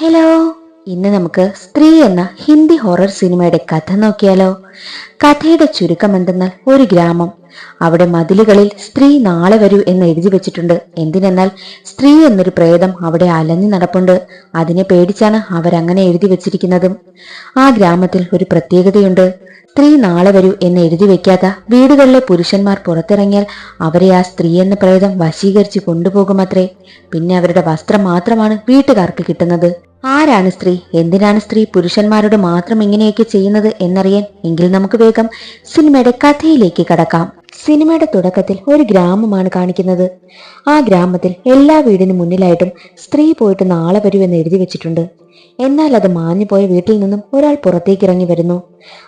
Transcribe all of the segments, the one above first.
Hello ഇന്ന് നമുക്ക് സ്ത്രീ എന്ന ഹിന്ദി ഹൊറർ സിനിമയുടെ കഥ നോക്കിയാലോ? കഥയുടെ ചുരുക്കം എന്തെന്നാൽ ഒരു ഗ്രാമം. അവിടെ മതിലുകളിൽ സ്ത്രീ നാളെ വരൂ എന്ന് എഴുതി വെച്ചിട്ടുണ്ട്. എന്തിനെന്നാൽ സ്ത്രീ എന്നൊരു പ്രേതം അവിടെ അലഞ്ഞു നടപ്പുണ്ട്. അതിനെ പേടിച്ചാണ് അവരങ്ങനെ എഴുതി വെച്ചിരിക്കുന്നതും. ആ ഗ്രാമത്തിൽ ഒരു പ്രത്യേകതയുണ്ട്. സ്ത്രീ നാളെ വരൂ എന്ന് എഴുതി വെക്കാത്ത വീടുകളിലെ പുരുഷന്മാർ പുറത്തിറങ്ങിയാൽ അവരെ ആ സ്ത്രീ എന്ന പ്രേതം വശീകരിച്ച് കൊണ്ടുപോകുമത്രേ. പിന്നെ അവരുടെ വസ്ത്രം മാത്രമാണ് വീട്ടുകാർക്ക് കിട്ടുന്നത്. ആരാണ് സ്ത്രീ? എന്തിനാണ് സ്ത്രീ പുരുഷന്മാരോട് മാത്രം ഇങ്ങനെയൊക്കെ ചെയ്യുന്നത് എന്നറിയാൻ? എങ്കിൽ നമുക്ക് വേഗം സിനിമയുടെ കഥയിലേക്ക് കടക്കാം. സിനിമയുടെ തുടക്കത്തിൽ ഒരു ഗ്രാമമാണ് കാണിക്കുന്നത്. ആ ഗ്രാമത്തിൽ എല്ലാ വീടിന് മുന്നിലായിട്ടും സ്ത്രീ പോയിട്ട് നാളെ വരൂ എന്ന് എഴുതി വെച്ചിട്ടുണ്ട്. എന്നാൽ അത് മാഞ്ഞു പോയ വീട്ടിൽ നിന്നും ഒരാൾ പുറത്തേക്ക് ഇറങ്ങി വരുന്നു.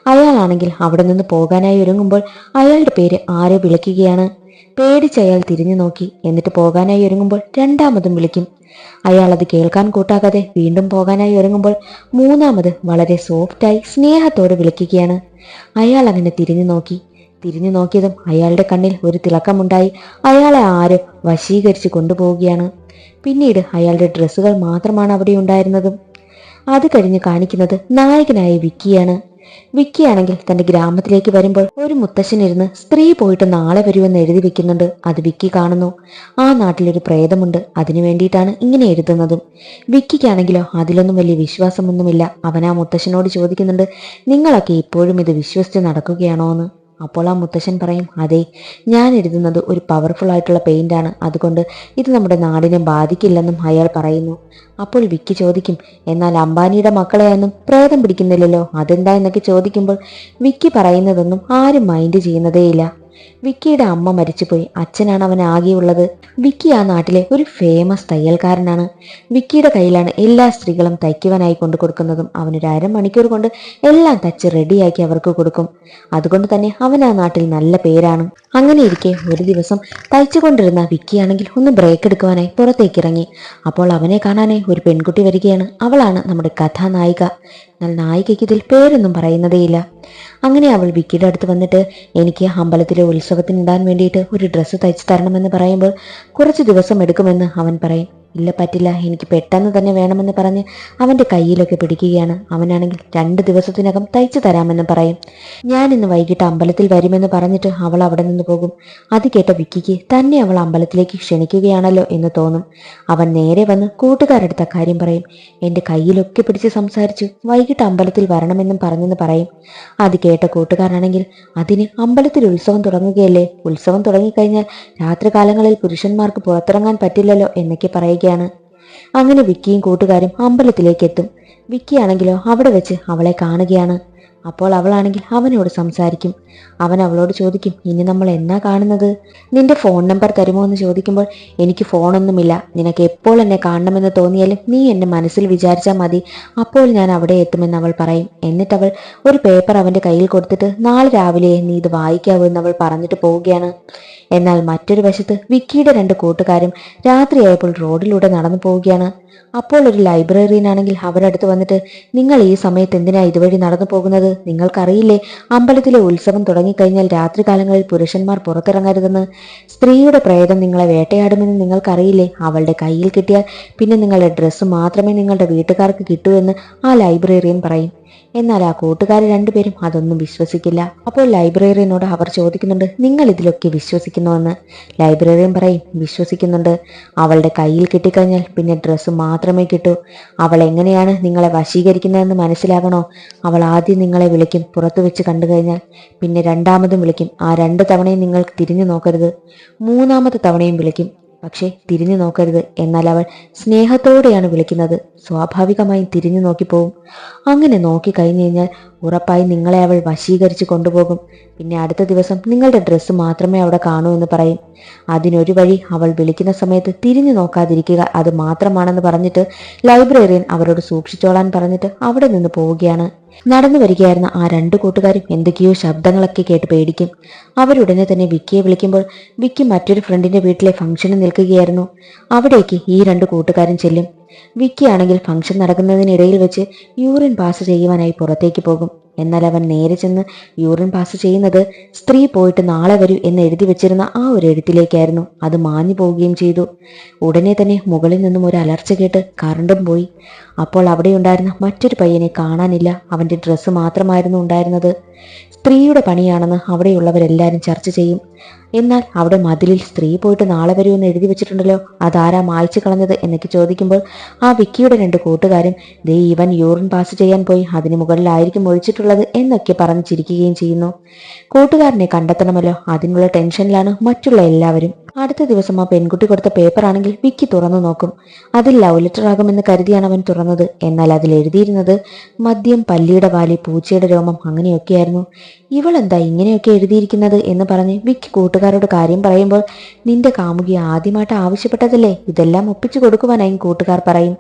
അയാളാണെങ്കിൽ അവിടെ നിന്ന് പോകാനായി ഒരുങ്ങുമ്പോൾ അയാളുടെ പേര് ആരോ വിളിക്കുകയാണ്. പേടിച്ച് അയാൾ തിരിഞ്ഞു നോക്കി. എന്നിട്ട് പോകാനായി ഒരുങ്ങുമ്പോൾ രണ്ടാമതും വിളിക്കും. അയാൾ അത് കേൾക്കാൻ കൂട്ടാക്കാതെ വീണ്ടും പോകാനായി ഒരുങ്ങുമ്പോൾ മൂന്നാമത് വളരെ സോഫ്റ്റായി സ്നേഹത്തോടെ വിളിക്കുകയാണ്. അയാൾ അങ്ങനെ തിരിഞ്ഞു നോക്കി. തിരിഞ്ഞു നോക്കിയതും അയാളുടെ കണ്ണിൽ ഒരു തിളക്കമുണ്ടായി. അയാളെ ആരും വശീകരിച്ച് കൊണ്ടുപോവുകയാണ്. പിന്നീട് അയാളുടെ ഡ്രസ്സുകൾ മാത്രമാണ് അവിടെ ഉണ്ടായിരുന്നതും. അത് കഴിഞ്ഞ് കാണിക്കുന്നത് നായകനായ വിക്കിയാണ്. വിക്കിയാണെങ്കിൽ തന്റെ ഗ്രാമത്തിലേക്ക് വരുമ്പോൾ ഒരു മുത്തശ്ശനിരുന്ന് സ്ത്രീ പോയിട്ട് നാളെ വരുമെന്ന് എഴുതി വെക്കുന്നുണ്ട്. അത് വിക്കി കാണുന്നു. ആ നാട്ടിലൊരു പ്രേതമുണ്ട്. അതിനു വേണ്ടിയിട്ടാണ് ഇങ്ങനെ എഴുതുന്നതും. വിക്കിക്കാണെങ്കിലോ അതിലൊന്നും വലിയ വിശ്വാസമൊന്നുമില്ല. അവൻ ആ മുത്തശ്ശനോട് ചോദിക്കുന്നുണ്ട് നിങ്ങളൊക്കെ ഇപ്പോഴും ഇത് വിശ്വസിച്ച് നടക്കുകയാണോ എന്ന്? അപ്പോൾ ആ മുത്തശ്ശൻ പറയും അതെ ഞാൻ എഴുതുന്നത് ഒരു പവർഫുൾ ആയിട്ടുള്ള പെയിന്റ് ആണ്. അതുകൊണ്ട് ഇത് നമ്മുടെ നാടിനെ ബാധിക്കില്ലെന്നും അയാൾ പറയുന്നു. അപ്പോൾ വിക്കി ചോദിക്കും എന്നാൽ അംബാനിയുടെ മക്കളെയൊന്നും പ്രേതം പിടിക്കുന്നില്ലല്ലോ? അതെന്താ? എന്നൊക്കെ ചോദിക്കുമ്പോൾ വിക്കി പറയുന്നതൊന്നും ആരും മൈൻഡ് ചെയ്യുന്നതേയില്ല. വിക്കിയുടെ അമ്മ മരിച്ചുപോയി. അച്ഛനാണ് അവൻ ആകെയുള്ളത്. വിക്കി ആ നാട്ടിലെ ഒരു ഫേമസ് തയ്യൽക്കാരനാണ്. വിക്കിയുടെ കയ്യിലാണ് എല്ലാ സ്ത്രീകളും തയ്ക്കുവാനായി കൊണ്ടു കൊടുക്കുന്നതും. അവനൊരു അരമണിക്കൂർ കൊണ്ട് എല്ലാം തച്ച് റെഡിയാക്കി അവർക്ക് കൊടുക്കും. അതുകൊണ്ട് തന്നെ അവൻ ആ നാട്ടിൽ നല്ല പേരാണ്. അങ്ങനെ ഇരിക്കെ ഒരു ദിവസം തയ്ച്ചുകൊണ്ടിരുന്ന വിക്കിയാണെങ്കിൽ ഒന്ന് ബ്രേക്ക് എടുക്കുവാനായി പുറത്തേക്ക് ഇറങ്ങി അപ്പോൾ അവനെ കാണാനായി ഒരു പെൺകുട്ടി വരികയാണ്. അവളാണ് നമ്മുടെ കഥാനായിക. എന്നാൽ നായികയ്ക്ക് ഇതിൽ പേരൊന്നും പറയുന്നതേയില്ല. അങ്ങനെ അവൾ വിക്കിയുടെ അടുത്ത് വന്നിട്ട് എനിക്ക് അമ്പലത്തിലെ ഉത്സവത്തിന് ഇടാൻ വേണ്ടിയിട്ട് ഒരു ഡ്രസ്സ് തയ്ച്ചു തരണമെന്ന് പറയുമ്പോൾ കുറച്ച് ദിവസം എടുക്കുമെന്ന് അവൻ പറയും. ഇല്ല പറ്റില്ല. എനിക്ക് പെട്ടെന്ന് തന്നെ വേണമെന്ന് പറഞ്ഞ് അവന്റെ കയ്യിലൊക്കെ പിടിക്കുകയാണ്. അവനാണെങ്കിൽ രണ്ട് ദിവസത്തിനകം തയ്ച്ചു തരാമെന്ന് പറയും. ഞാൻ ഇന്ന് വൈകിട്ട് അമ്പലത്തിൽ വരുമെന്ന് പറഞ്ഞിട്ട് അവൾ അവിടെ നിന്ന് പോകും. അത് കേട്ട വിക്കിക്ക് തന്നെ അവൾ അമ്പലത്തിലേക്ക് ക്ഷണിക്കുകയാണല്ലോ എന്ന് തോന്നും. അവൻ നേരെ വന്ന് കൂട്ടുകാരെടുത്ത കാര്യം പറയും. എന്റെ കയ്യിലൊക്കെ പിടിച്ച് സംസാരിച്ചു വൈകിട്ട് അമ്പലത്തിൽ വരണമെന്നും പറഞ്ഞെന്ന് പറയും. അത് കേട്ട കൂട്ടുകാരാണെങ്കിൽ അതിന് അമ്പലത്തിൽ ഉത്സവം തുടങ്ങുകയല്ലേ? ഉത്സവം തുടങ്ങിക്കഴിഞ്ഞാൽ രാത്രികാലങ്ങളിൽ പുരുഷന്മാർക്ക് പുറത്തിറങ്ങാൻ പറ്റില്ലല്ലോ എന്നൊക്കെ പറയുകയാണ് അങ്ങനെ വിക്കിയും കൂട്ടുകാരും അമ്പലത്തിലേക്ക് എത്തും വിക്കിയാണെങ്കിലോ അവിടെ വെച്ച് അവളെ കാണുകയാണ്. അപ്പോൾ അവളാണെങ്കിൽ അവനോട് സംസാരിക്കും. അവൻ അവളോട് ചോദിക്കും ഇനി നമ്മൾ എന്നാ കാണുന്നത്? നിന്റെ ഫോൺ നമ്പർ തരുമോ? എന്ന് ചോദിക്കുമ്പോൾ എനിക്ക് ഫോണൊന്നുമില്ല നിനക്ക് എപ്പോൾ എന്നെ കാണണമെന്ന് തോന്നിയാലും നീ എന്നെ മനസ്സിൽ വിചാരിച്ചാൽ മതി. അപ്പോൾ ഞാൻ അവിടെ എത്തുമെന്ന് അവൾ പറയും. എന്നിട്ട് അവൾ ഒരു പേപ്പർ അവന്റെ കയ്യിൽ കൊടുത്തിട്ട് നാളെ രാവിലെ നീ ഇത് വായിക്കാവൂ എന്ന് അവൾ പറഞ്ഞിട്ട് പോവുകയാണ്. എന്നാൽ മറ്റൊരു വശത്ത് വിക്കിയുടെ രണ്ട് കൂട്ടുകാരും രാത്രിയായപ്പോൾ റോഡിലൂടെ നടന്നു പോവുകയാണ്. അപ്പോൾ ഒരു ലൈബ്രറിയനാണെങ്കിൽ അവരടുത്ത് വന്നിട്ട് നിങ്ങൾ ഈ സമയത്ത് എന്തിനാ ഇതുവഴി നടന്നു പോകുന്നത്? നിങ്ങൾക്കറിയില്ലേ അമ്പലത്തിലെ ഉത്സവം തുടങ്ങിക്കഴിഞ്ഞാൽ രാത്രികാലങ്ങളിൽ പുരുഷന്മാർ പുറത്തിറങ്ങരുതെന്ന്. സ്ത്രീയുടെ പ്രേതം നിങ്ങളെ വേട്ടയാടുമെന്ന് നിങ്ങൾക്കറിയില്ലേ? അവളുടെ കയ്യിൽ കിട്ടിയാൽ പിന്നെ നിങ്ങളുടെ ഡ്രസ്സ് മാത്രമേ നിങ്ങളുടെ വീട്ടുകാർക്ക് കിട്ടൂ എന്ന് ആ ലൈബ്രറിയൻ പറയും. എന്നാൽ ആ കൂട്ടുകാർ രണ്ടുപേരും അതൊന്നും വിശ്വസിക്കില്ല. അപ്പോൾ ലൈബ്രറിയനോട് അവർ ചോദിക്കുന്നുണ്ട് നിങ്ങൾ ഇതിലൊക്കെ വിശ്വസിക്കുന്നുവെന്ന്? ലൈബ്രറിയൻ പറയും വിശ്വസിക്കുന്നുണ്ട്. അവളുടെ കയ്യിൽ കിട്ടിക്കഴിഞ്ഞാൽ പിന്നെ ഡ്രസ്സ് മാത്രമേ കിട്ടൂ. അവൾ എങ്ങനെയാണ് നിങ്ങളെ വശീകരിക്കുന്നതെന്ന് മനസ്സിലാകണോ? അവൾ ആദ്യം നിങ്ങളെ വിളിക്കും പുറത്തു വെച്ച് കണ്ടു കഴിഞ്ഞാൽ. പിന്നെ രണ്ടാമതും വിളിക്കും. ആ രണ്ട് തവണയും നിങ്ങൾ തിരിഞ്ഞു നോക്കരുത്. മൂന്നാമത്തെ തവണയും വിളിക്കും. പക്ഷേ തിരിഞ്ഞു നോക്കരുത്. എന്നാൽ അവൾ സ്നേഹത്തോടെയാണ് വിളിക്കുന്നത്. സ്വാഭാവികമായും തിരിഞ്ഞു നോക്കിപ്പോവും. അങ്ങനെ നോക്കി കഴിഞ്ഞു കഴിഞ്ഞാൽ ഉറപ്പായി നിങ്ങളെ അവൾ വശീകരിച്ച് കൊണ്ടുപോകും. പിന്നെ അടുത്ത ദിവസം നിങ്ങളുടെ ഡ്രസ്സ് മാത്രമേ അവിടെ കാണൂ എന്ന് പറയും. അതിനൊരു വഴി അവൾ വിളിക്കുന്ന സമയത്ത് തിരിഞ്ഞു നോക്കാതിരിക്കുക അത് മാത്രമാണെന്ന് പറഞ്ഞിട്ട് ലൈബ്രറിയൻ അവരോട് സൂക്ഷിച്ചോളാൻ പറഞ്ഞിട്ട് അവിടെ നിന്ന് പോവുകയാണ്. നടന്നു വരികയായിരുന്ന ആ രണ്ടു കൂട്ടുകാരും എന്തൊക്കെയോ ശബ്ദങ്ങളൊക്കെ കേട്ട് പേടിക്കും. അവരുടനെ തന്നെ വിക്കിയെ വിളിക്കുമ്പോൾ വിക്കി മറ്റൊരു ഫ്രണ്ടിന്റെ വീട്ടിലെ ഫംഗ്ഷന് നിൽക്കുകയായിരുന്നു. അവിടേക്ക് ഈ രണ്ട് കൂട്ടുകാരും ചെല്ലും. വിക്കി ആണെങ്കിൽ ഫംഗ്ഷൻ നടക്കുന്നതിനിടയിൽ വെച്ച് യൂറിൻ പാസ് ചെയ്യുവാനായി പുറത്തേക്ക് പോകും. എന്നാൽ അവൻ നേരെ ചെന്ന് യൂറിൻ പാസ് ചെയ്യുന്നത് സ്ത്രീ പോയിട്ട് നാളെ വരൂ എന്ന് എഴുതി വെച്ചിരുന്ന ആ ഒരു എഴുത്തിലേക്കായിരുന്നു. അത് മാഞ്ഞു പോവുകയും ചെയ്തു. ഉടനെ തന്നെ മുകളിൽ നിന്നും ഒരു അലർച്ച കേട്ട് കറണ്ടും പോയി. അപ്പോൾ അവിടെ ഉണ്ടായിരുന്ന മറ്റൊരു പയ്യനെ കാണാനില്ല. അവന്റെ ഡ്രസ്സ് മാത്രമായിരുന്നു ഉണ്ടായിരുന്നത്. സ്ത്രീയുടെ പണിയാണെന്ന് അവിടെയുള്ളവരെല്ലാവരും ചർച്ച ചെയ്യും. എന്നാൽ അവിടെ മതിലിൽ സ്ത്രീ പോയിട്ട് നാളെ വരൂ എന്ന് എഴുതി വെച്ചിട്ടുണ്ടല്ലോ. അതാരാ മായ്ച്ചു കളഞ്ഞത് എന്നൊക്കെ ചോദിക്കുമ്പോൾ ആ വിക്കിയുടെ രണ്ട് കൂട്ടുകാരും ദേ ഇവൻ യൂറിൻ പാസ് ചെയ്യാൻ പോയി അതിന് മുകളിലായിരിക്കും ഒഴിച്ചിട്ടുള്ളത് എന്നൊക്കെ പറഞ്ഞ് ചിരിക്കുകയും ചെയ്യുന്നു. കൂട്ടുകാരനെ കണ്ടെത്തണമല്ലോ അതിനുള്ള ടെൻഷനിലാണ് മറ്റുള്ള എല്ലാവരും. അടുത്ത ദിവസം ആ പെൺകുട്ടി കൊടുത്ത പേപ്പർ ആണെങ്കിൽ വിക്കി തുറന്നു നോക്കും. അതിൽ ലവ് ലെറ്റർ ആകുമെന്ന് കരുതിയാണ് അവൻ തുറന്നത്. എന്നാൽ അതിൽ എഴുതിയിരുന്നത് മദ്യം പല്ലിയുടെ വാലി പൂച്ചയുടെ രോമം അങ്ങനെയൊക്കെയായിരുന്നു. ഇവളെന്താ ഇങ്ങനെയൊക്കെ എഴുതിയിരിക്കുന്നത് എന്ന് പറഞ്ഞ് വിക്കി കൂട്ടുകാരോട് കാര്യം പറയുമ്പോൾ നിന്റെ കാമുകി ആദ്യമായിട്ട് ആവശ്യപ്പെട്ടതല്ലേ? ഇതെല്ലാം ഒപ്പിച്ചു കൊടുക്കുവാനായി കൂട്ടുകാർ പറയും.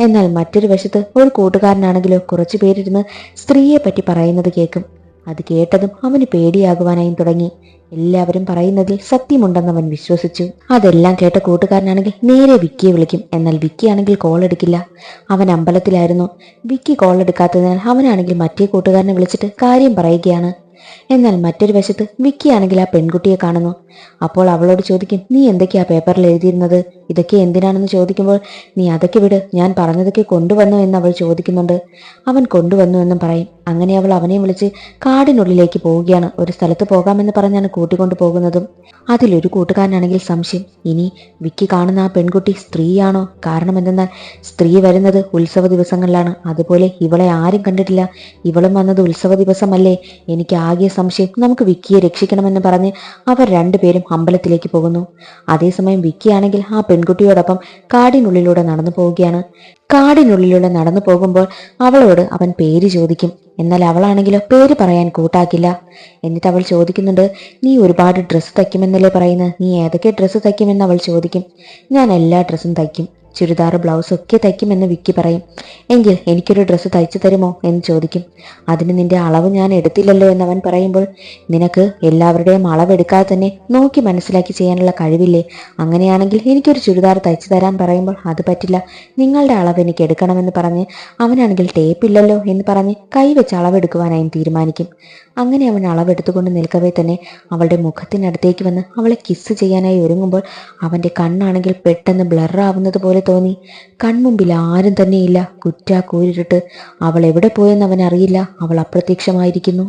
എന്നാൽ മറ്റൊരു വശത്ത് ഒരു കൂട്ടുകാരനാണെങ്കിലോ കുറച്ചു പേരിരുന്ന് സ്ത്രീയെ പറ്റി പറയുന്നത് കേൾക്കും. അത് കേട്ടതും അവന് പേടിയാകുവാനായി തുടങ്ങി. എല്ലാവരും പറയുന്നതിൽ സത്യമുണ്ടെന്ന് അവൻ വിശ്വസിച്ചു. അതെല്ലാം കേട്ട കൂട്ടുകാരനാണെങ്കിൽ നേരെ വിക്കിയെ വിളിക്കും. എന്നാൽ വിക്കി ആണെങ്കിൽ കോൾ എടുക്കില്ല. അവൻ അമ്പലത്തിലായിരുന്നു. വിക്കി കോൾ എടുക്കാത്തതിനാൽ അവനാണെങ്കിൽ മറ്റേ കൂട്ടുകാരനെ വിളിച്ചിട്ട് കാര്യം പറയുകയാണ്. എന്നാൽ മറ്റൊരു വശത്ത് വിക്കിയാണെങ്കിൽ ആ പെൺകുട്ടിയെ കാണുന്നു. അപ്പോൾ അവളോട് ചോദിക്കും നീ എന്തൊക്കെയാ പേപ്പറിൽ എഴുതിയിരുന്നത്? ഇതൊക്കെ എന്തിനാണെന്ന് ചോദിക്കുമ്പോൾ നീ അതൊക്കെ വിട് ഞാൻ പറഞ്ഞതൊക്കെ കൊണ്ടുവന്നു എന്ന് അവൾ ചോദിക്കുന്നുണ്ട്. അവൻ കൊണ്ടുവന്നു എന്നും പറയും. അങ്ങനെ അവൾ അവനെ വിളിച്ച് കാടിനുള്ളിലേക്ക് പോവുകയാണ്. ഒരു സ്ഥലത്ത് പോകാമെന്ന് പറഞ്ഞാണ് കൂട്ടിക്കൊണ്ടു പോകുന്നതും. അതിലൊരു കൂട്ടുകാരനാണെങ്കിൽ സംശയം. ഇനി വിക്കി കാണുന്ന ആ പെൺകുട്ടി സ്ത്രീയാണോ? കാരണം എന്തെന്നാൽ സ്ത്രീ വരുന്നത് ഉത്സവ ദിവസങ്ങളിലാണ്. അതുപോലെ ഇവളെ ആരും കണ്ടിട്ടില്ല. ഇവളും വന്നത് ഉത്സവ ദിവസമല്ലേ. എനിക്ക് സംശയം നമുക്ക് വിക്കിയെ രക്ഷിക്കണമെന്ന് പറഞ്ഞ് അവർ രണ്ടുപേരും അമ്പലത്തിലേക്ക് പോകുന്നു. അതേസമയം വിക്കിയാണെങ്കിൽ ആ പെൺകുട്ടിയോടൊപ്പം കാടിനുള്ളിലൂടെ നടന്നു പോവുകയാണ്. കാടിനുള്ളിലൂടെ നടന്നു പോകുമ്പോൾ അവളോട് അവൻ പേര് ചോദിക്കും. എന്നാൽ അവളാണെങ്കിലോ പേര് പറയാൻ കൂട്ടാക്കില്ല. എന്നിട്ട് അവൾ ചോദിക്കുന്നുണ്ട് നീ ഒരുപാട് ഡ്രസ്സ് തയ്ക്കുമെന്നല്ലേ പറയുന്നത്? നീ ഏതൊക്കെ ഡ്രസ്സ് തയ്ക്കുമെന്ന് അവൾ ചോദിക്കും. ഞാൻ എല്ലാ ഡ്രസ്സും തയ്ക്കും. ചുരിദാർ ബ്ലൗസ് ഒക്കെ തയ്ക്കുമെന്ന് വിക്കി പറയും. എങ്കിൽ എനിക്കൊരു ഡ്രസ്സ് തയ്ച്ചു തരുമോ? എന്ന് ചോദിക്കും. അതിന് നിന്റെ അളവ് ഞാൻ എടുത്തില്ലല്ലോ എന്ന് അവൻ പറയുമ്പോൾ നിനക്ക് എല്ലാവരുടെയും അളവെടുക്കാതെ തന്നെ നോക്കി മനസ്സിലാക്കി ചെയ്യാനുള്ള കഴിവില്ലേ? അങ്ങനെയാണെങ്കിൽ എനിക്കൊരു ചുരിദാർ തയ്ച്ചു തരാൻ പറയുമ്പോൾ അത് പറ്റില്ല. നിങ്ങളുടെ അളവ് എനിക്ക് എടുക്കണമെന്ന് പറഞ്ഞ് അവനാണെങ്കിൽ ടേപ്പില്ലല്ലോ എന്ന് പറഞ്ഞ് കൈവച്ച് അളവെടുക്കുവാനായും തീരുമാനിക്കും. അങ്ങനെ അവൻ അളവെടുത്തുകൊണ്ട് നിൽക്കവേ തന്നെ അവളുടെ മുഖത്തിനടുത്തേക്ക് വന്ന് അവളെ കിസ് ചെയ്യാനായി ഒരുങ്ങുമ്പോൾ അവന്റെ കണ്ണാണെങ്കിൽ പെട്ടെന്ന് ബ്ലറാവുന്നത് പോലെ തോന്നി. കൺമുമ്പിൽ ആരും തന്നെയില്ല. കുറ്റാ കോരിട്ട് അവൾ എവിടെ പോയെന്ന് അവൻ അറിയില്ല അവൾ അപ്രത്യക്ഷമായിരിക്കുന്നു.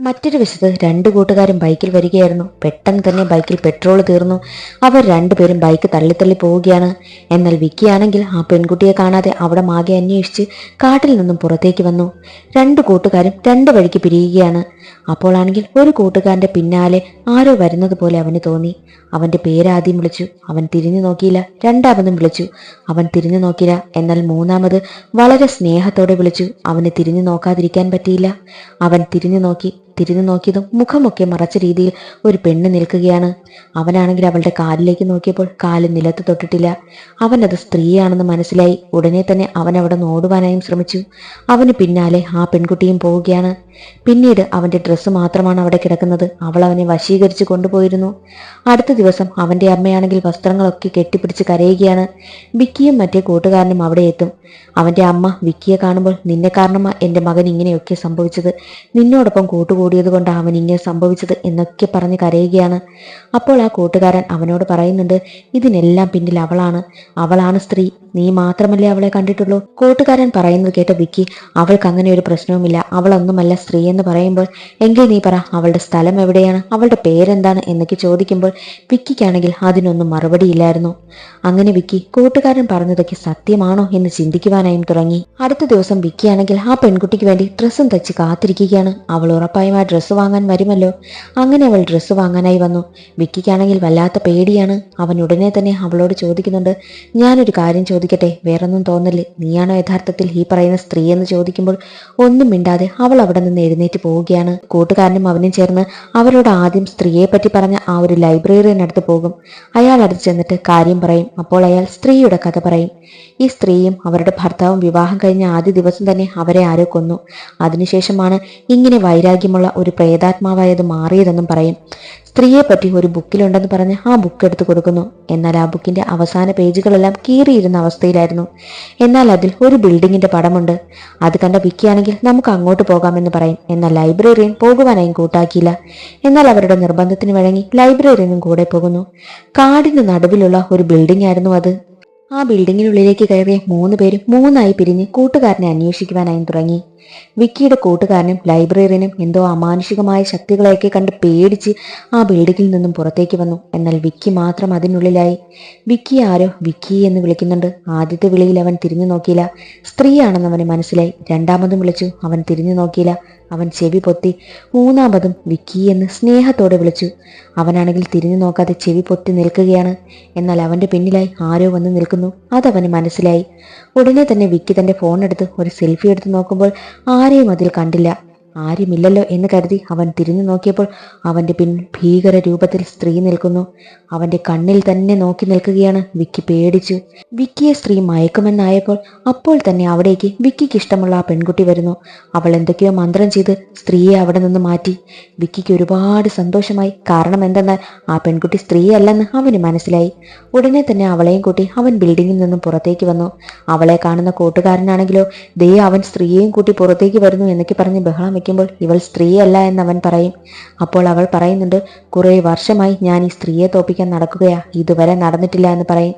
മറ്റൊരു വശത്ത് രണ്ട് കൂട്ടുകാരും ബൈക്കിൽ വരികയായിരുന്നു. പെട്ടെന്ന് തന്നെ ബൈക്കിൽ പെട്രോൾ തീർന്നു. അവർ രണ്ടുപേരും ബൈക്ക് തള്ളിത്തള്ളി പോവുകയാണ്. എന്നാൽ വിക്കിയാണെങ്കിൽ ആ പെൺകുട്ടിയെ കാണാതെ അവിടെ മാകെ അന്വേഷിച്ച് കാട്ടിൽ നിന്നും പുറത്തേക്ക് വന്നു. രണ്ടു കൂട്ടുകാരും രണ്ട് വഴിക്ക് പിരിയുകയാണ്. അപ്പോളാണെങ്കിൽ ഒരു കൂട്ടുകാരന്റെ പിന്നാലെ ആരോ വരുന്നത് പോലെ അവന് തോന്നി. അവന്റെ പേരാദ്യം വിളിച്ചു. അവൻ തിരിഞ്ഞു നോക്കിയില്ല. രണ്ടാമതും വിളിച്ചു. അവൻ തിരിഞ്ഞു നോക്കിയില്ല. എന്നാൽ മൂന്നാമത് വളരെ സ്നേഹത്തോടെ വിളിച്ചു. അവന് തിരിഞ്ഞു നോക്കാതിരിക്കാൻ പറ്റിയില്ല. അവൻ തിരിഞ്ഞു നോക്കി തിരിഞ്ഞു നോക്കിയതും മുഖമൊക്കെ മറച്ച രീതിയിൽ ഒരു പെണ്ണ് നിൽക്കുകയാണ്. അവനാണെങ്കിൽ അവളുടെ കാലിലേക്ക് നോക്കിയപ്പോൾ കാൽ നിലത്ത് തൊട്ടിട്ടില്ല. അവനത് സ്ത്രീയാണെന്ന് മനസ്സിലായി. ഉടനെ തന്നെ അവൻ അവിടെ നോടുവാനായും ശ്രമിച്ചു. അവന് പിന്നാലെ ആ പെൺകുട്ടിയും പോവുകയാണ്. പിന്നീട് അവന്റെ ഡ്രസ്സ് മാത്രമാണ് അവിടെ കിടക്കുന്നത്. അവൾ അവനെ വശീകരിച്ച് കൊണ്ടുപോയിരുന്നു. അടുത്ത ദിവസം അവന്റെ അമ്മയാണെങ്കിൽ വസ്ത്രങ്ങളൊക്കെ കെട്ടിപ്പിടിച്ച് കരയുകയാണ്. വിക്കിയും മറ്റേ കൂട്ടുകാരനും അവിടെ എത്തും. അവന്റെ അമ്മ വിക്കിയെ കാണുമ്പോൾ നിന്നെ കാരണമ എന്റെ മകൻ ഇങ്ങനെയൊക്കെ സംഭവിച്ചത്. നിന്നോടൊപ്പം കൂട്ടുകൂടിയത് കൊണ്ട് അവൻ ഇങ്ങനെ സംഭവിച്ചത് എന്നൊക്കെ പറഞ്ഞ് കരയുകയാണ്. അപ്പോൾ ആ കൂട്ടുകാരൻ അവനോട് പറയുന്നുണ്ട് ഇതിനെല്ലാം പിന്നിൽ അവളാണ്. അവളാണ് സ്ത്രീ. നീ മാത്രമല്ലേ അവളെ കണ്ടിട്ടുള്ളൂ? കൂട്ടുകാരൻ പറയുന്നത് കേട്ട വിക്കി അവൾക്ക് അങ്ങനെ ഒരു പ്രശ്നവുമില്ല. അവളൊന്നുമല്ല സ്ത്രീ എന്ന് പറയുമ്പോൾ എങ്കിൽ നീ പറ അവളുടെ സ്ഥലം എവിടെയാണ്? അവളുടെ പേരെന്താണ്? എന്നൊക്കെ ചോദിക്കുമ്പോൾ വിക്കിക്കാണെങ്കിൽ അതിനൊന്നും മറുപടിയില്ലായിരുന്നു അങ്ങനെ വിക്കി കൂട്ടുകാരൻ പറഞ്ഞതൊക്കെ സത്യമാണോ എന്ന് ചിന്തിക്കുവാനായും തുടങ്ങി. അടുത്ത ദിവസം വിക്കിയാണെങ്കിൽ ആ പെൺകുട്ടിക്ക് വേണ്ടി ഡ്രസ്സും തച്ച് കാത്തിരിക്കുകയാണ്. അവൾ ഉറപ്പായും ആ ഡ്രസ്സ് വാങ്ങാൻ വരുമല്ലോ. അങ്ങനെ അവൾ ഡ്രസ്സ് വാങ്ങാനായി വന്നു. വിക്കിക്കാണെങ്കിൽ വല്ലാത്ത പേടിയാണ്. അവൻ ഉടനെ തന്നെ അവളോട് ചോദിക്കുന്നുണ്ട് ഞാനൊരു കാര്യം ചോദിക്കട്ടെ? വേറൊന്നും തോന്നല്ലേ? നീയാണോ യഥാർത്ഥത്തിൽ ഈ പറയുന്ന സ്ത്രീ? എന്ന് ചോദിക്കുമ്പോൾ ഒന്നും മിണ്ടാതെ അവൾ അവിടെ നിന്ന് എഴുന്നേറ്റ് പോവുകയാണ്. കൂട്ടുകാരനും അവനും ചേർന്ന് അവരോട് ആദ്യം സ്ത്രീയെ പറ്റി പറഞ്ഞ ആ ഒരു ലൈബ്രറിയനടുത്ത് പോകും. അയാൾ അടുത്ത് ചെന്നിട്ട് കാര്യം പറയും. അപ്പോൾ അയാൾ സ്ത്രീയുടെ കഥ പറയും. ഈ സ്ത്രീയും അവരുടെ ഭർത്താവും വിവാഹം കഴിഞ്ഞ ആദ്യ ദിവസം തന്നെ അവരെ ആരോ കൊന്നു. അതിനുശേഷമാണ് ഇങ്ങനെ വൈരാഗ്യമുള്ള ഒരു പ്രേതാത്മാവായത് മാറിയതെന്നും പറയും. സ്ത്രീയെ പറ്റി ഒരു ബുക്കിലുണ്ടെന്ന് പറഞ്ഞ് ആ ബുക്ക് എടുത്തു കൊടുക്കുന്നു. എന്നാൽ ആ ബുക്കിന്റെ അവസാന പേജുകളെല്ലാം കീറിയിരുന്ന അവസ്ഥയിലായിരുന്നു. എന്നാൽ അതിൽ ഒരു ബിൽഡിങ്ങിന്റെ പടമുണ്ട്. അത് കണ്ട വിക്കിയാണെങ്കിൽ നമുക്ക് അങ്ങോട്ട് പോകാമെന്ന് പറയും. എന്നാൽ ലൈബ്രറിയൻ പോകുവാനായും കൂട്ടാക്കിയില്ല. എന്നാൽ അവരുടെ നിർബന്ധത്തിന് വഴങ്ങി ലൈബ്രറിയനും കൂടെ പോകുന്നു. കാടിന് നടുവിലുള്ള ഒരു ബിൽഡിംഗ് ആയിരുന്നു അത്. ആ ബിൽഡിങ്ങിനുള്ളിലേക്ക് കയറിയ മൂന്ന് പേരും മൂന്നായി പിരിഞ്ഞ് കൂട്ടുകാരനെ അന്വേഷിക്കുവാനായും തുടങ്ങി. വിക്കിയുടെ കൂട്ടുകാരനും ലൈബ്രറിയനും എന്തോ അമാനുഷികമായ ശക്തികളെയൊക്കെ കണ്ട് പേടിച്ച് ആ ബിൽഡിങ്ങിൽ നിന്നും പുറത്തേക്ക് വന്നു. എന്നാൽ വിക്കി മാത്രം അതിനുള്ളിലായി. വിക്കി ആരോ വിക്കി എന്ന് വിളിക്കുന്നുണ്ട്. ആദ്യത്തെ വിളിയിൽ അവൻ തിരിഞ്ഞു നോക്കിയില്ല. സ്ത്രീയാണെന്ന് അവന് മനസ്സിലായി. രണ്ടാമതും വിളിച്ചു. അവൻ തിരിഞ്ഞു നോക്കിയില്ല. അവൻ ചെവി പൊത്തി മൂന്നാമതും വിക്കി എന്ന് സ്നേഹത്തോടെ വിളിച്ചു. അവനാണെങ്കിൽ തിരിഞ്ഞു നോക്കാതെ ചെവി പൊത്തി നിൽക്കുകയാണ്. എന്നാൽ അവന്റെ പിന്നിലായി ആരോ വന്ന് നിൽക്കുന്നു. അതവന് മനസ്സിലായി. ഉടനെ തന്നെ വിക്കി തന്റെ ഫോൺ എടുത്ത് ഒരു സെൽഫി എടുത്ത് നോക്കുമ്പോൾ ആരെയും അതിൽ കണ്ടില്ല. ആരുമില്ലല്ലോ എന്ന് കരുതി അവൻ തിരിഞ്ഞു നോക്കിയപ്പോൾ അവന്റെ പിൻ ഭീകര രൂപത്തിൽ സ്ത്രീ നിൽക്കുന്നു. അവന്റെ കണ്ണിൽ തന്നെ നോക്കി നിൽക്കുകയാണ് വിക്കി പേടിച്ചു. വിക്കിയെ സ്ത്രീ മയക്കുമെന്നായപ്പോൾ അപ്പോൾ തന്നെ അവിടേക്ക് വിക്കിക്ക് ഇഷ്ടമുള്ള ആ പെൺകുട്ടി വരുന്നു. അവൾ എന്തൊക്കെയോ മന്ത്രം ചെയ്ത് സ്ത്രീയെ അവിടെ നിന്ന് മാറ്റി. വിക്കിക്ക് ഒരുപാട് സന്തോഷമായി. കാരണം എന്തെന്നാൽ ആ പെൺകുട്ടി സ്ത്രീയല്ലെന്ന് അവന് മനസ്സിലായി. ഉടനെ തന്നെ അവളെയും കൂട്ടി അവൻ ബിൽഡിങ്ങിൽ നിന്നും പുറത്തേക്ക് വന്നു. അവളെ കാണുന്ന കൂട്ടുകാരനാണെങ്കിലോ ദേ അവൻ സ്ത്രീയെയും കൂട്ടി പുറത്തേക്ക് വരുന്നു എന്നൊക്കെ പറഞ്ഞ് ബഹളം വെക്കുമ്പോൾ ഇവൾ സ്ത്രീയല്ല എന്ന് അവൻ പറയും. അപ്പോൾ അവൾ പറയുന്നുണ്ട് കുറേ വർഷമായി ഞാൻ ഈ സ്ത്രീയെ തോപ്പിക്കാൻ നടക്കുകയാ. ഇതുവരെ നടന്നിട്ടില്ല എന്ന് പറയും.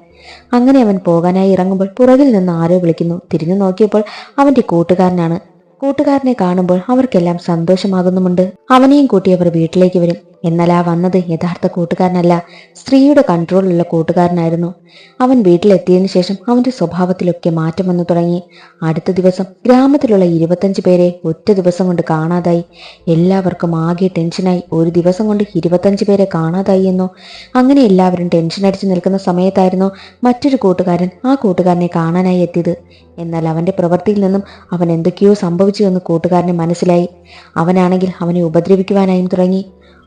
അങ്ങനെ അവൻ പോകാനായി ഇറങ്ങുമ്പോൾ പുറകിൽ നിന്ന് ആരോ വിളിക്കുന്നു. തിരിഞ്ഞു നോക്കിയപ്പോൾ അവന്റെ കൂട്ടുകാരനാണ്. കൂട്ടുകാരനെ കാണുമ്പോൾ അവർക്കെല്ലാം സന്തോഷമാകുന്നുമുണ്ട്. അവനെയും കൂട്ടി അവർ വീട്ടിലേക്ക് വരും. എന്നാൽ ആ വന്നത്? യഥാർത്ഥ കൂട്ടുകാരനല്ല. സ്ത്രീയുടെ കൺട്രോളിലുള്ള കൂട്ടുകാരനായിരുന്നു. അവൻ വീട്ടിലെത്തിയതിനു ശേഷം അവന്റെ സ്വഭാവത്തിലൊക്കെ മാറ്റം വന്നു തുടങ്ങി. അടുത്ത ദിവസം ഗ്രാമത്തിലുള്ള ഇരുപത്തഞ്ച് പേരെ ഒറ്റ ദിവസം കൊണ്ട് കാണാതായി. എല്ലാവർക്കും ആകെ ടെൻഷനായി ഒരു ദിവസം കൊണ്ട് ഇരുപത്തഞ്ച് പേരെ കാണാതായി എന്നോ അങ്ങനെ എല്ലാവരും ടെൻഷൻ അടിച്ചു നിൽക്കുന്ന സമയത്തായിരുന്നു മറ്റൊരു കൂട്ടുകാരൻ ആ കൂട്ടുകാരനെ കാണാനായി എത്തിയത്. എന്നാൽ അവന്റെ പ്രവൃത്തിയിൽ നിന്നും അവൻ എന്തൊക്കെയോ സംഭവിച്ചു എന്ന് കൂട്ടുകാരന് മനസ്സിലായി. അവനാണെങ്കിൽ അവനെ ഉപദ്രവിക്കുവാനായും തുടങ്ങി.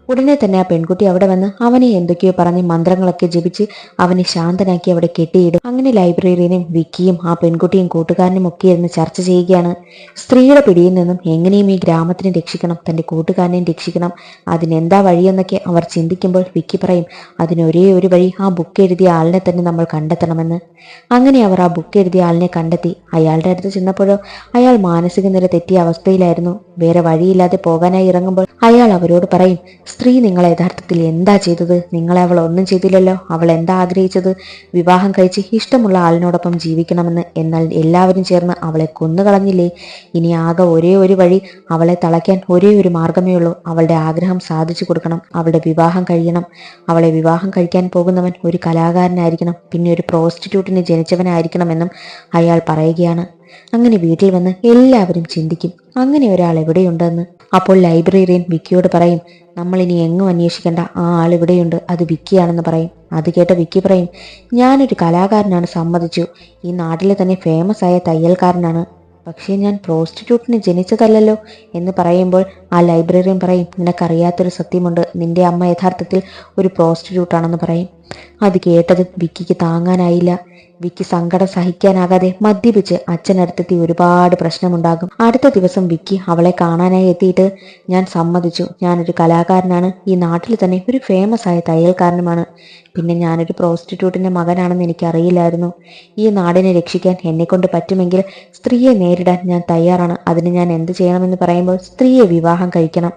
ഉടനെ തന്നെ ആ പെൺകുട്ടി അവിടെ വന്ന് അവനെ എന്തൊക്കെയോ പറഞ്ഞ് മന്ത്രങ്ങളൊക്കെ ജപിച്ച് അവനെ ശാന്തനാക്കി അവിടെ കെട്ടിയിടും. അങ്ങനെ ലൈബ്രറിയനും വിക്കിയും ആ പെൺകുട്ടിയും കൂട്ടുകാരനും ഒക്കെ ഇരുന്ന് ചർച്ച ചെയ്യുകയാണ്. സ്ത്രീയുടെ പിടിയിൽ നിന്നും എങ്ങനെയും ഈ ഗ്രാമത്തിനെ രക്ഷിക്കണം തന്റെ കൂട്ടുകാരനെയും രക്ഷിക്കണം. അതിനെന്താ വഴിയെന്നൊക്കെ അവർ ചിന്തിക്കുമ്പോൾ വിക്കി പറയും അതിനൊരേ ഒരു വഴി ആ ബുക്ക് എഴുതിയ ആളിനെ തന്നെ നമ്മൾ കണ്ടെത്തണമെന്ന്. അങ്ങനെ അവർ ആ ബുക്ക് എഴുതിയ ആളിനെ കണ്ടെത്തി. അയാളുടെ അടുത്ത് ചെന്നപ്പോഴോ അയാൾ മാനസിക നില തെറ്റിയ അവസ്ഥയിലായിരുന്നു. വേറെ വഴിയില്ലാതെ പോകാനായി ഇറങ്ങുമ്പോൾ അയാൾ അവരോട് പറയും സ്ത്രീ നിങ്ങളെ യഥാർത്ഥത്തിൽ എന്താ ചെയ്തത്? നിങ്ങളെ അവൾ ഒന്നും ചെയ്തില്ലല്ലോ. അവൾ എന്താ ആഗ്രഹിച്ചത്? വിവാഹം കഴിച്ച് ഇഷ്ടമുള്ള ആളിനോടൊപ്പം ജീവിക്കണമെന്ന് എന്നാൽ എല്ലാവരും ചേർന്ന് അവളെ കൊന്നുകളഞ്ഞില്ലേ? ഇനി ആകെ ഒരേ ഒരു വഴി അവളെ തളയ്ക്കാൻ ഒരേ ഒരു മാർഗമേ ഉള്ളൂ. അവളുടെ ആഗ്രഹം സാധിച്ചു കൊടുക്കണം. അവളുടെ വിവാഹം കഴിയണം. അവളെ വിവാഹം കഴിക്കാൻ പോകുന്നവൻ ഒരു കലാകാരനായിരിക്കണം. പിന്നെ ഒരു പ്രോസ്റ്റിറ്റ്യൂട്ടിന് ജനിച്ചവനായിരിക്കണമെന്നും അയാൾ പറയുകയാണ്. അങ്ങനെ വീട്ടിൽ വന്ന് എല്ലാവരും ചിന്തിക്കും അങ്ങനെ ഒരാൾ എവിടെയുണ്ടെന്ന്. അപ്പോൾ ലൈബ്രറിയൻ വിക്കിയോട് പറയും നമ്മൾ ഇനി എങ്ങും അന്വേഷിക്കേണ്ട ആ ആൾ ഇവിടെയുണ്ട് അത് വിക്കിയാണെന്ന് പറയും. അത് കേട്ട വിക്കി പറയും ഞാനൊരു കലാകാരനാണ് സമ്മതിച്ചു. ഈ നാട്ടിലെ തന്നെ ഫേമസ് ആയ തയ്യൽക്കാരനാണ്. പക്ഷേ ഞാൻ പ്രോസ്റ്റിറ്റ്യൂട്ടിന് ജനിച്ചതല്ലല്ലോ. എന്ന് പറയുമ്പോൾ ആ ലൈബ്രറിയൻ പറയും നിനക്കറിയാത്തൊരു സത്യമുണ്ട്. നിന്റെ അമ്മ യഥാർത്ഥത്തിൽ ഒരു പ്രോസ്റ്റിറ്റ്യൂട്ടാണെന്ന് പറയും. അത് കേട്ടത് വിക്കിക്ക് താങ്ങാനായില്ല. വിക്കി സങ്കടം സഹിക്കാനാകാതെ മദ്യപിച്ച് അച്ഛനടുത്തെത്തി ഒരുപാട് പ്രശ്നമുണ്ടാകും. അടുത്ത ദിവസം വിക്കി അവളെ കാണാനായി എത്തിയിട്ട് ഞാൻ സമ്മതിച്ചു. ഞാനൊരു കലാകാരനാണ്. ഈ നാട്ടിൽ തന്നെ ഒരു ഫേമസ് ആയ തയ്യൽക്കാരനുമാണ്. പിന്നെ ഞാനൊരു പ്രോസ്റ്റിറ്റ്യൂട്ടിന്റെ മകനാണെന്ന് എനിക്കറിയില്ലായിരുന്നു. ഈ നാടിനെ രക്ഷിക്കാൻ എന്നെക്കൊണ്ട് പറ്റുമെങ്കിൽ സ്ത്രീയെ നേരിടാൻ ഞാൻ തയ്യാറാണ്. അതിന് ഞാൻ എന്ത് ചെയ്യണമെന്ന് പറയുമ്പോൾ സ്ത്രീയെ വിവാഹം കഴിക്കണം.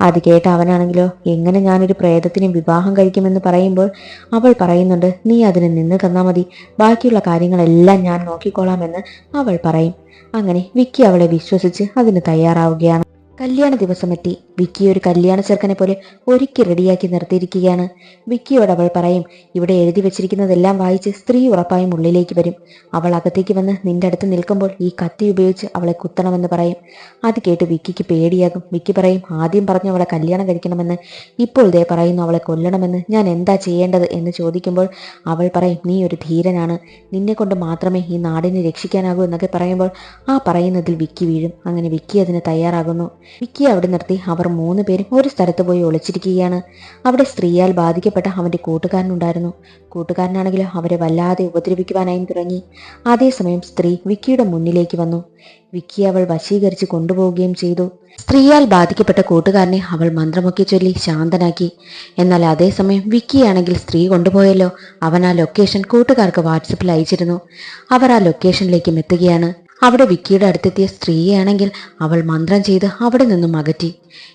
അത് കേട്ട അവനാണെങ്കിലോ എങ്ങനെ ഞാനൊരു പ്രേതത്തിന് വിവാഹം കഴിക്കുമെന്ന് പറയുമ്പോൾ അവൾ പറയുന്നുണ്ട് നീ അതിന് നിന്ന് തന്നാൽ മതി. ബാക്കിയുള്ള കാര്യങ്ങളെല്ലാം ഞാൻ നോക്കിക്കോളാമെന്ന് അവൾ പറയും. അങ്ങനെ വിക്കി അവളെ വിശ്വസിച്ച് അതിന് തയ്യാറാവുകയാണ്. കല്യാണ ദിവസമെത്തി വിക്കി ഒരു കല്യാണ ചെറുക്കനെ പോലെ ഒരുക്കി റെഡിയാക്കി നിർത്തിയിരിക്കുകയാണ്. വിക്കിയോട് അവൾ പറയും ഇവിടെ എഴുതി വെച്ചിരിക്കുന്നതെല്ലാം വായിച്ച് സ്ത്രീ ഉറപ്പായും ഉള്ളിലേക്ക് വരും. അവൾ അകത്തേക്ക് വന്ന് നിന്റെ അടുത്ത് നിൽക്കുമ്പോൾ ഈ കത്തി ഉപയോഗിച്ച് അവളെ കുത്തണമെന്ന് പറയും. അത് കേട്ട് വിക്കിക്ക് പേടിയാകും. വിക്കി പറയും ആദ്യം പറഞ്ഞു അവളെ കല്യാണം കഴിക്കണമെന്ന്. ഇപ്പോൾ ദേ പറയുന്നു അവളെ കൊല്ലണമെന്ന്. ഞാൻ എന്താ ചെയ്യേണ്ടത്? എന്ന് ചോദിക്കുമ്പോൾ അവൾ പറയും നീ ഒരു ധീരനാണ്. നിന്നെ കൊണ്ട് മാത്രമേ ഈ നാടിനെ രക്ഷിക്കാനാകൂ എന്നൊക്കെ പറയുമ്പോൾ ആ പറയുന്നതിൽ വിക്കി വീഴും. അങ്ങനെ വിക്കി അതിന് തയ്യാറാകുന്നു. വിക്കി അവിടെ നിർത്തി അവർ മൂന്ന് പേരും ഒരു സ്ഥലത്ത് പോയി ഒളിച്ചിരിക്കുകയാണ്. അവിടെ സ്ത്രീയാൽ ബാധിക്കപ്പെട്ട അവന്റെ കൂട്ടുകാരനുണ്ടായിരുന്നു. കൂട്ടുകാരനാണെങ്കിലും അവരെ വല്ലാതെ ഉപദ്രവിക്കുവാനായും തുടങ്ങി. അതേസമയം സ്ത്രീ വിക്കിയുടെ മുന്നിലേക്ക് വന്നു. വിക്കി അവൾ വശീകരിച്ച് കൊണ്ടുപോവുകയും ചെയ്തു. സ്ത്രീയാൽ ബാധിക്കപ്പെട്ട കൂട്ടുകാരനെ അവൾ മന്ത്രമൊക്കെ ചൊല്ലി ശാന്തനാക്കി. എന്നാൽ അതേസമയം വിക്കിയാണെങ്കിൽ സ്ത്രീ കൊണ്ടുപോയല്ലോ. അവൻ ആ ലൊക്കേഷൻ കൂട്ടുകാർക്ക് വാട്സപ്പിൽ അയച്ചിരുന്നു. അവർ ആ ലൊക്കേഷനിലേക്കും എത്തുകയാണ്. അവിടെ വിക്കിയുടെ അടുത്തെത്തിയ സ്ത്രീയാണെങ്കിൽ അവൾ മന്ത്രം ചെയ്ത് അവിടെ നിന്നും അകറ്റി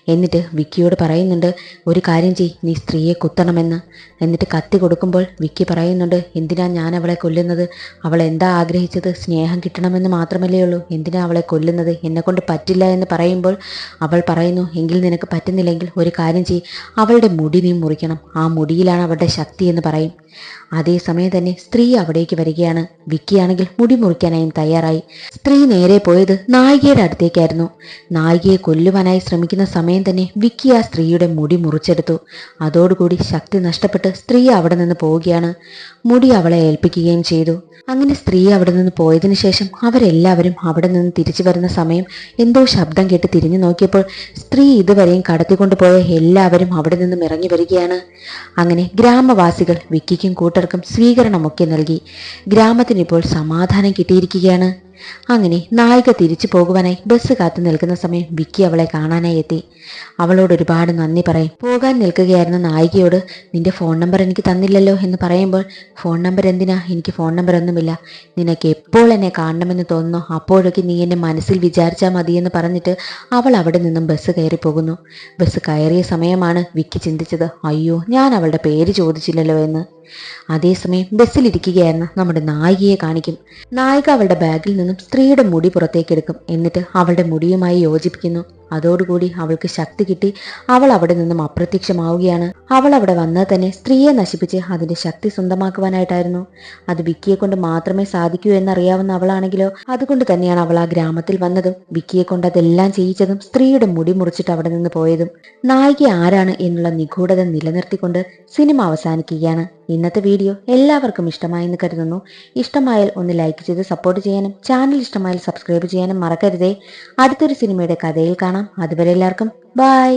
എന്നിട്ട് വിക്കിയോട് പറയുന്നുണ്ട് ഒരു കാര്യം ചെയ് നീ സ്ത്രീയെ കുത്തണമെന്ന്. എന്നിട്ട് കത്തി കൊടുക്കുമ്പോൾ വിക്കി പറയുന്നുണ്ട് എന്തിനാ ഞാൻ അവളെ കൊല്ലുന്നത്? അവൾ എന്താ ആഗ്രഹിച്ചത്? സ്നേഹം കിട്ടണമെന്ന് മാത്രമല്ലേ ഉള്ളൂ. എന്തിനാ അവളെ കൊല്ലുന്നത്? എന്നെക്കൊണ്ട് പറ്റില്ല എന്ന് പറയുമ്പോൾ അവൾ പറയുന്നു എങ്കിൽ നിനക്ക് പറ്റുന്നില്ലെങ്കിൽ ഒരു കാര്യം ചെയ് അവളുടെ മുടി നീ മുറിക്കണം. ആ മുടിയിലാണ് അവളുടെ ശക്തി എന്ന് പറയും. അതേസമയം തന്നെ സ്ത്രീ അവിടേക്ക് വരികയാണ്. വിക്കിയാണെങ്കിൽ മുടി മുറിക്കാനായും തയ്യാറായി. സ്ത്രീ നേരെ പോയത് നായികയുടെ അടുത്തേക്കായിരുന്നു. നായികയെ കൊല്ലുവാനായി ശ്രമിക്കുന്ന സമയം തന്നെ വിക്കി ആ സ്ത്രീയുടെ മുടി മുറിച്ചെടുത്തു. അതോടുകൂടി ശക്തി നഷ്ടപ്പെട്ട് സ്ത്രീ അവിടെ നിന്ന് പോവുകയാണ്. മുടി അവളെ ഏൽപ്പിക്കുകയും ചെയ്തു. അങ്ങനെ സ്ത്രീ അവിടെ നിന്ന് പോയതിനു ശേഷം അവരെല്ലാവരും അവിടെ നിന്ന് തിരിച്ചു വരുന്ന സമയം എന്തോ ശബ്ദം കേട്ട് തിരിഞ്ഞു നോക്കിയപ്പോൾ സ്ത്രീ ഇതുവരെയും കടത്തിക്കൊണ്ടുപോയ എല്ലാവരും അവിടെ നിന്നും ഇറങ്ങി വരികയാണ്. അങ്ങനെ ഗ്രാമവാസികൾ വിക്കിക്കും കൂട്ടർക്കും സ്വീകരണമൊക്കെ നൽകി ഗ്രാമത്തിനിപ്പോൾ സമാധാനം കിട്ടിയിരിക്കുകയാണ്. അങ്ങനെ നായിക തിരിച്ചു പോകുവാനായി ബസ് കാത്തു നിൽക്കുന്ന സമയം വിക്കി അവളെ കാണാനായി എത്തി. അവളോട് ഒരുപാട് നന്ദി പറയും. പോകാൻ നിൽക്കുകയായിരുന്ന നായികയോട് നിന്റെ ഫോൺ നമ്പർ എനിക്ക് തന്നില്ലല്ലോ എന്ന് പറയുമ്പോൾ ഫോൺ നമ്പർ എന്തിനാ? എനിക്ക് ഫോൺ നമ്പർ ഒന്നുമില്ല. നിനക്ക് എപ്പോൾ എന്നെ കാണണമെന്ന് തോന്നുന്നു? അപ്പോഴൊക്കെ നീ എന്നെ മനസ്സിൽ വിചാരിച്ചാൽ മതിയെന്ന് പറഞ്ഞിട്ട് അവൾ അവിടെ നിന്നും ബസ് കയറി പോകുന്നു. ബസ് കയറിയ സമയമാണ് വിക്കി ചിന്തിച്ചത് അയ്യോ ഞാൻ അവളുടെ പേര് ചോദിച്ചില്ലല്ലോ എന്ന്. അതേസമയം ബസ്സിലിരിക്കുകയായിരുന്ന നമ്മുടെ നായികയെ കാണിക്കും. നായിക അവളുടെ ബാഗിൽ നിന്നും സ്ത്രീയുടെ മുടി പുറത്തേക്കെടുക്കും. എന്നിട്ട് അവളുടെ മുടിയുമായി യോജിപ്പിക്കുന്നു. അതോടുകൂടി അവൾക്ക് ശക്തി കിട്ടി. അവൾ അവിടെ നിന്നും അപ്രത്യക്ഷമാവുകയാണ്. അവൾ അവിടെ വന്നാൽ തന്നെ സ്ത്രീയെ നശിപ്പിച്ച് അതിന്റെ ശക്തി സ്വന്തമാക്കുവാനായിട്ടായിരുന്നു. അത് വിക്കിയെ കൊണ്ട് മാത്രമേ സാധിക്കൂ എന്നറിയാവുന്ന അവളാണെങ്കിലോ? അതുകൊണ്ട് തന്നെയാണ് അവൾ ആ ഗ്രാമത്തിൽ വന്നതും വിക്കിയെ കൊണ്ട് അതെല്ലാം ചെയ്യിച്ചതും സ്ത്രീയുടെ മുടി മുറിച്ചിട്ട് അവിടെ നിന്ന് പോയതും. നായിക ആരാണ് എന്നുള്ള നിഗൂഢത നിലനിർത്തിക്കൊണ്ട് സിനിമ അവസാനിക്കുകയാണ്. ഇന്നത്തെ വീഡിയോ എല്ലാവർക്കും ഇഷ്ടമായെന്ന് കരുതുന്നു. ഇഷ്ടമായാൽ ഒന്ന് ലൈക്ക് ചെയ്ത് സപ്പോർട്ട് ചെയ്യാനും ചാനൽ ഇഷ്ടമായാൽ സബ്സ്ക്രൈബ് ചെയ്യാനും മറക്കരുതേ. അടുത്തൊരു സിനിമയുടെ കഥയിൽ കാണാം. അതുവരെ എല്ലാവർക്കും ബൈ